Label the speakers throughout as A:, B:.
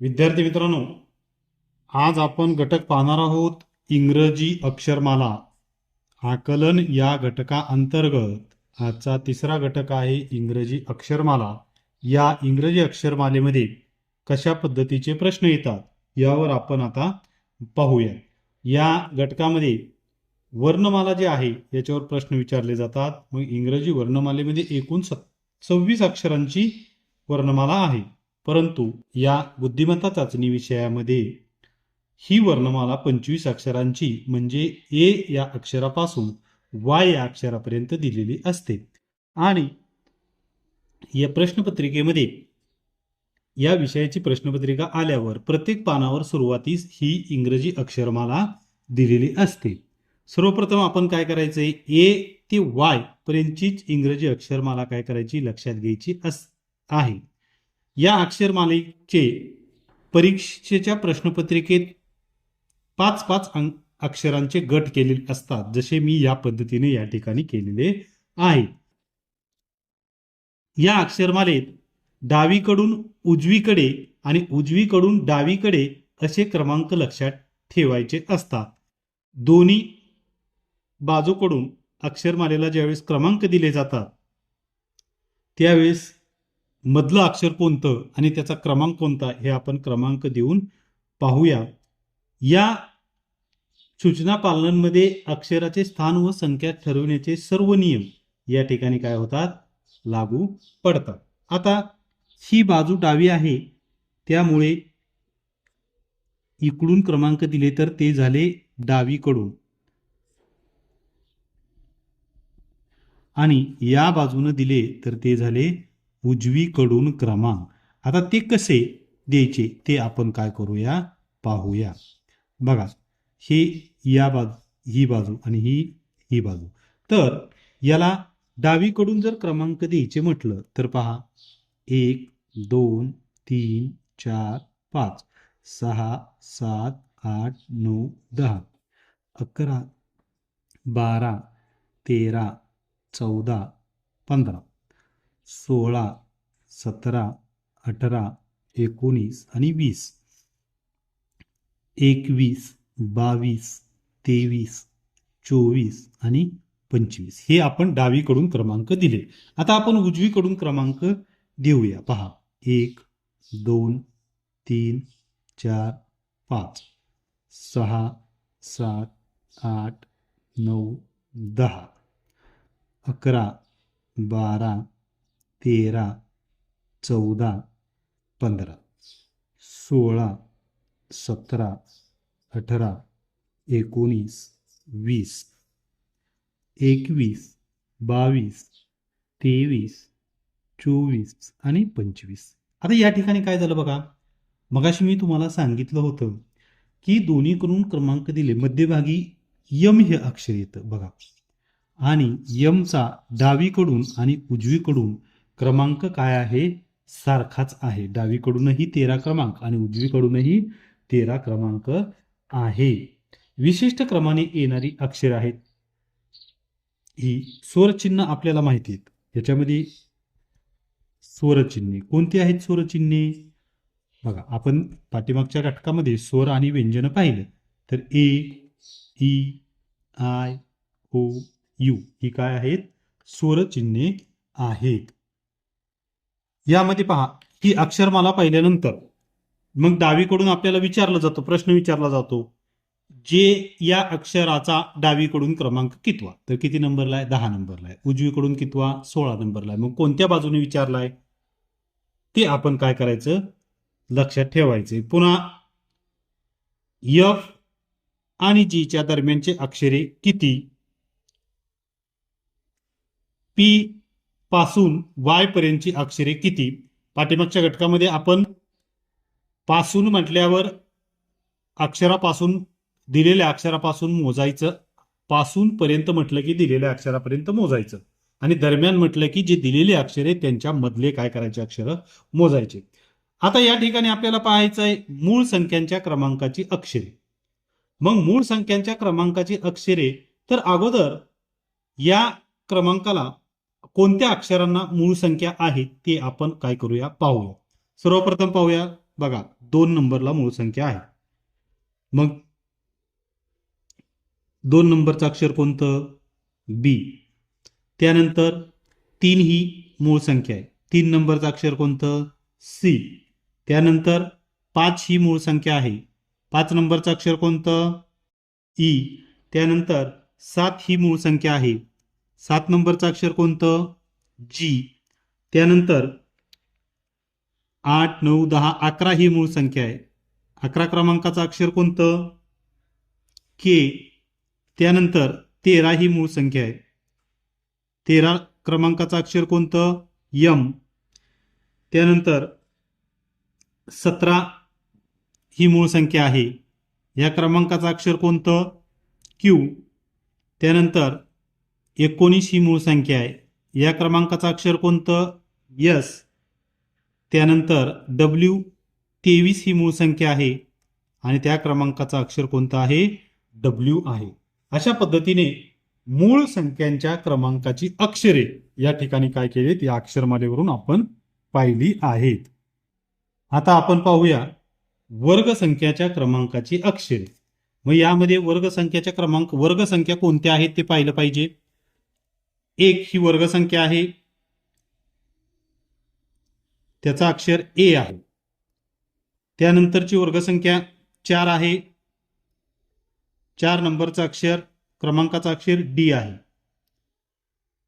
A: विद्यार्थी मित्रांनो आज आपण घटक पाहणार आहोत इंग्रजी अक्षरमाला. आकलन या घटका अंतर्गत आजचा तिसरा घटक आहे इंग्रजी अक्षरमाला. या इंग्रजी अक्षरमालेमध्ये कशा पद्धतीचे प्रश्न येतात यावर आपण आता पाहूया या घटकामध्ये वर्णमाला जे आहे याच्यावर प्रश्न विचारले जातात. मग इंग्रजी वर्णमालेमध्ये एकूण सत सव्वीस अक्षरांची वर्णमाला आहे. परंतु या बुद्धिमत्ता चाचणी विषयामध्ये ही वर्णमाला पंचवीस अक्षरांची म्हणजे ए या अक्षरापासून वाय या अक्षरापर्यंत दिलेली असते. आणि या प्रश्नपत्रिकेमध्ये या विषयाची प्रश्नपत्रिका आल्यावर प्रत्येक पानावर सुरुवातीस ही इंग्रजी अक्षरमाला दिलेली असते. सर्वप्रथम आपण काय करायचंय? ए ते वाय पर्यंतचीच इंग्रजी अक्षरमाला काय करायची? लक्षात घ्यायची अस आहे. या अक्षरमालेचे परीक्षेच्या प्रश्नपत्रिकेत पाच पाच अंक अक्षरांचे गट केलेले असतात जसे मी या पद्धतीने या ठिकाणी केलेले आहे. या अक्षरमालेत डावीकडून उजवीकडे आणि उजवीकडून डावीकडे असे क्रमांक लक्षात ठेवायचे असतात. दोन्ही बाजूकडून अक्षरमालेला ज्यावेळेस क्रमांक दिले जातात त्यावेळेस मधलं अक्षर कोणतं आणि त्याचा क्रमांक कोणता हे आपण क्रमांक देऊन पाहूया. या सूचना पालनांमध्ये अक्षराचे स्थान व संख्या ठरवण्याचे सर्व नियम या ठिकाणी काय होतात? लागू पडतात. आता ही बाजू डावी आहे. त्यामुळे इकडून क्रमांक दिले तर ते झाले डावीकडून. आणि या बाजूनं दिले तर ते झाले उजवीकडून क्रमांक आता ते कसे द्यायचे ते आपण काय करूया? पाहूया. बघा हे या बाजू ही बाजू आणि ही ही बाजू. तर याला डावीकडून जर क्रमांक द्यायचे म्हटलं तर पहा एक दोन तीन चार पाच सहा सात आठ नऊ दहा अकरा बारा तेरा चौदा पंधरा. सोळा सतरा अठरा एकोणीस आणि वीस. एकवीस बावीस तेवीस चोवीस आणि पंचवीस. हे आपण डावीकडून क्रमांक दिले. आता आपण उजवीकडून क्रमांक देऊया. पहा. एक दोन तीन चार पाच. सहा सात आठ नऊ दहा. अकरा बारा तेरा चौदा पंधरा सोळा सतरा अठरा एकोणीस वीस एकवीस बावीस तेवीस चोवीस आणि पंचवीस. आता या ठिकाणी काय झालं बघा? मगाशी मी तुम्हाला सांगितलं होतं की दोन्हीकडून क्रमांक दिले. मध्यभागी यम हे अक्षर येतं बघा. आणि यमचा डावीकडून आणि उजवीकडून क्रमांक काय आहे? सारखाच आहे. डावीकडूनही तेरा क्रमांक आणि उजवीकडूनही तेरा क्रमांक आहे. विशिष्ट क्रमाने येणारी अक्षर आहेत. ही स्वरचिन्ह आपल्याला माहिती आहेत. याच्यामध्ये स्वरचिन्हे. कोणती आहेत स्वरचिन्हे? बघा आपण पाठीमागच्या घटकामध्ये स्वर आणि व्यंजन पाहिलं. तर A E I O U ही काय आहेत? स्वरचिन्हे आहेत. यामध्ये पहा ही अक्षरमाला पाहिल्यानंतर मग डावीकडून आपल्याला विचारला जातो प्रश्न विचारला जातो जे या अक्षराचा डावीकडून क्रमांक कितवा? तर किती नंबरला आहे? दहा नंबरला आहे. उजवीकडून कितवा? सोळा नंबरला आहे. मग कोणत्या बाजूने विचारलाय ते आपण काय करायचं? लक्षात ठेवायचे पुन्हा यफ आणि जीच्या दरम्यानचे अक्षरे किती? पी पासून वाय पर्यंतची अक्षरे किती? पाठीमागच्या घटकामध्ये आपण पासून म्हटल्यावर अक्षरापासून दिलेल्या अक्षरापासून मोजायचं. पासून पर्यंत म्हटलं की दिलेल्या अक्षरापर्यंत मोजायचं. आणि दरम्यान म्हटलं की जे दिलेले अक्षरे त्यांच्या मधले काय करायचे अक्षर मोजायचे. आता या ठिकाणी आपल्याला पाहायचं आहे मूळ संख्यांच्या क्रमांकाची अक्षरे. मग मूळ संख्यांच्या क्रमांकाची अक्षरे तर अगोदर या क्रमांकाला कोणत्या अक्षरांना मूळ संख्या आहे ते आपण काय करूया? पाहूया. सर्वप्रथम पाहूया. बघा दोन नंबरला मूळ संख्या आहे. मग दोन नंबरचं अक्षर कोणतं? बी. त्यानंतर तीन ही मूळ संख्या आहे. तीन नंबरचं अक्षर कोणतं? सी. त्यानंतर पाच ही मूळ संख्या आहे. पाच नंबरचं अक्षर कोणतं? ई. त्यानंतर सात ही मूळ संख्या आहे. सात नंबरचं अक्षर कोणतं? जी त्यानंतर आठ नऊ दहा अकरा ही मूळ संख्या आहे. अकरा क्रमांकाचं अक्षर कोणतं? के त्यानंतर तेरा ही मूळ संख्या आहे. तेरा क्रमांकाचं अक्षर कोणतं? यम त्यानंतर सतरा ही मूळ संख्या आहे. या क्रमांकाचं अक्षर कोणतं? क्यू त्यानंतर एकोणीस ही मूळ संख्या आहे. या क्रमांकाचं अक्षर कोणतं? यस. त्यानंतर डब्ल्यू तेवीस ही मूळ संख्या आहे. आणि त्या क्रमांकाचं अक्षर कोणतं आहे? डब्ल्यू आहे. अशा पद्धतीने मूळ संख्यांच्या क्रमांकाची अक्षरे या ठिकाणी काय केलीत? या अक्षरमालेवरून आपण पाहिली आहेत. आता आपण पाहूया वर्गसंख्याच्या क्रमांकाची अक्षरे. मग यामध्ये वर्गसंख्याच्या क्रमांक वर्गसंख्या कोणत्या आहेत ते पाहिलं पाहिजे? एक ही वर्गसंख्या आहे. त्याचा अक्षर ए आहे. त्यानंतरची वर्गसंख्या चार आहे. चार नंबरचा अक्षर क्रमांकाचा अक्षर डी आहे.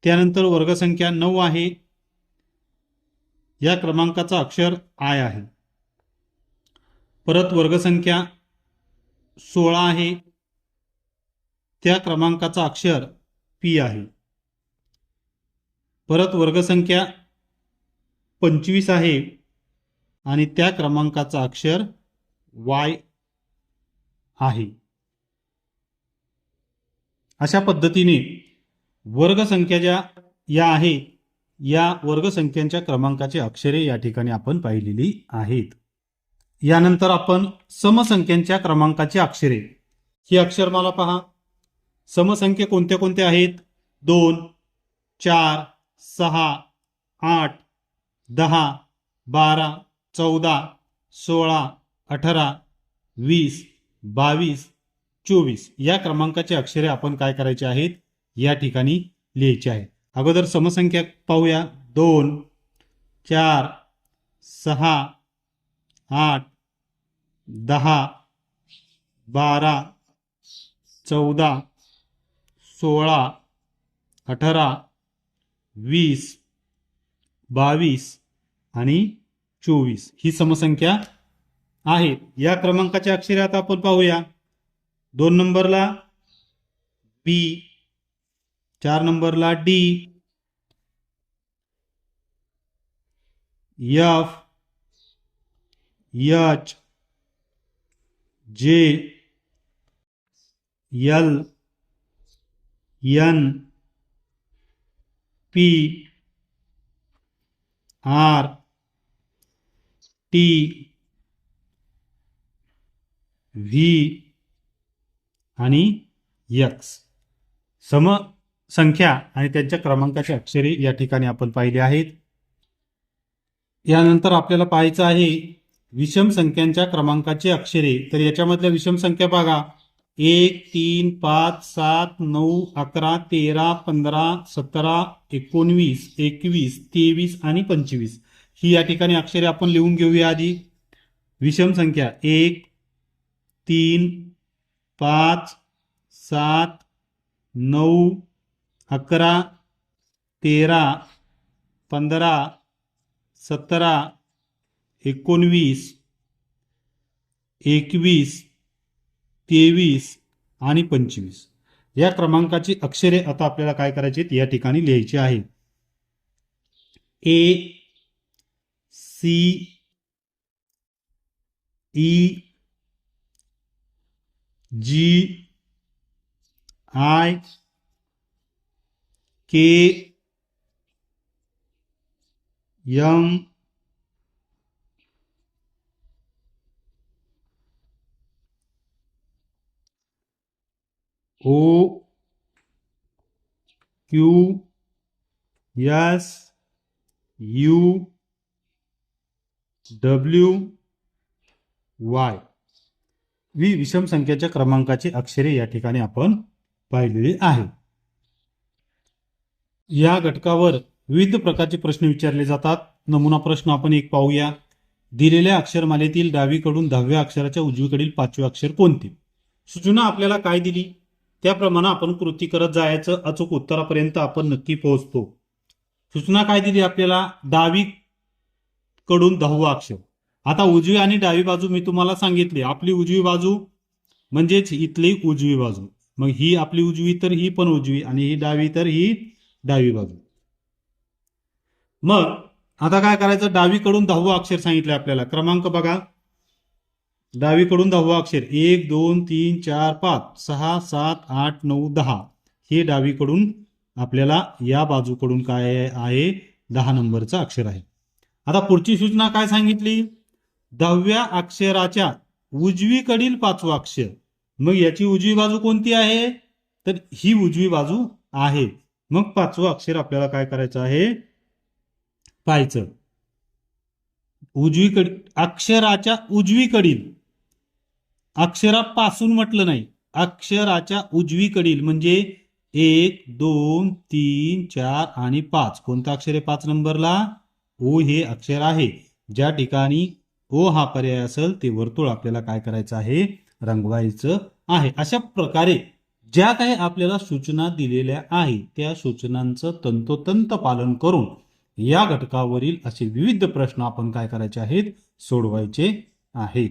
A: त्यानंतर वर्गसंख्या नऊ आहे. या क्रमांकाचा अक्षर आय आहे. परत वर्गसंख्या सोळा आहे. त्या क्रमांकाचा अक्षर पी आहे. परत वर्गसंख्या पंचवीस आहे आणि त्या क्रमांकाचा अक्षर वाय आहे. अशा पद्धतीने वर्गसंख्या ज्या या आहे या वर्गसंख्यांच्या क्रमांकाची अक्षरे या ठिकाणी आपण पाहिलेली आहेत. यानंतर आपण समसंख्यांच्या क्रमांकाची अक्षरे. ही अक्षरमाला पहा. समसंख्या कोणत्या कोणत्या आहेत? दोन चार सहा आठ दहा बारा चौदा सोळा अठरा वीस बावीस चोवीस या क्रमांकाचे अक्षरे आपण काय करायचे आहेत? या ठिकाणी लिहायचे आहे अगोदर समसंख्या पाहूया. दोन चार सहा आठ दहा बारा चौदा सोळा अठरा वीस बावीस आणि चोवीस. ही समसंख्या आहे. या क्रमांकाच्या अक्षरे आता आपण पाहूया. दोन नंबरला बी चार नंबरला D F H J L N P R T V आणि यक्स. सम संख्या आणि त्यांच्या क्रमांकाचे अक्षरे या ठिकाणी आपण पाहिले आहेत. यानंतर आपल्याला पाहायचं आहे विषम संख्यांच्या क्रमांकाची अक्षरे. तर याच्यामधल्या विषम संख्या बघा. एक तीन पाच सात नऊ अकरा तेरा पंधरा सतरा एकोणवीस एकवीस तेवीस आणि पंचवीस. ही या ठिकाणी अक्षरे आपण लिहून घेऊया आधी. विषम संख्या. एक तीन पाच सात नऊ अकरा तेरा पंधरा सतरा एकोणवीस एकवीस तेवीस आणि पंचवीस. या क्रमांकाची अक्षरे आता आपल्याला काय करायची आहेत? या ठिकाणी लिहायची आहे A C E G I K M O Q S U W Y वि विषम संख्येच्या क्रमांकाची अक्षरे या ठिकाणी आपण पाहिलेली आहे. या घटकावर विविध प्रकारचे प्रश्न विचारले जातात. नमुना प्रश्न आपण एक पाहूया. दिलेल्या अक्षरमालेतील डावीकडून दहाव्या अक्षराच्या उजवीकडील पाचवे अक्षर कोणते? सूचना आपल्याला काय दिली? त्याप्रमाणे आपण कृती करत जायचं अचूक उत्तरापर्यंत आपण नक्की पोहोचतो. सूचना काय दिली आपल्याला? डावी कडून दहावा अक्षर. आता उजवी आणि डावी बाजू मी तुम्हाला सांगितली. आपली उजवी बाजू म्हणजेच इथली उजवी बाजू. मग ही आपली उजवी तर ही पण उजवी आणि ही डावी तर ही डावी बाजू. मग आता काय करायचं? डावीकडून दहावं अक्षर सांगितलं आपल्याला. क्रमांक बघा. डावीकडून दहावा अक्षर. एक दोन तीन चार पाच. सहा सात आठ नऊ दहा. हे डावीकडून आपल्याला या बाजूकडून काय आहे? दहा नंबरचं अक्षर आहे. आता पुढची सूचना काय सांगितली? दहाव्या अक्षराच्या उजवीकडील पाचवं अक्षर. मग याची उजवी बाजू कोणती आहे? तर ही उजवी बाजू आहे. मग पाचवं अक्षर आपल्याला काय करायचं आहे? पाहायचं. उजवीकडे अक्षराच्या उजवीकडील अक्षरापासून म्हटलं नाही अक्षराच्या उजवीकडील म्हणजे एक दोन तीन चार आणि पाच. कोणतं अक्षर आहे पाच नंबरला? ओ हे अक्षर आहे. ज्या ठिकाणी ओ हा पर्याय असेल ते वर्तुळ आपल्याला काय करायचं आहे? रंगवायचं आहे. अशा प्रकारे ज्या काही आपल्याला सूचना दिलेल्या आहेत त्या सूचनांचं तंतोतंत पालन करून या घटकावरील असे विविध प्रश्न आपण काय करायचे आहेत? सोडवायचे आहेत.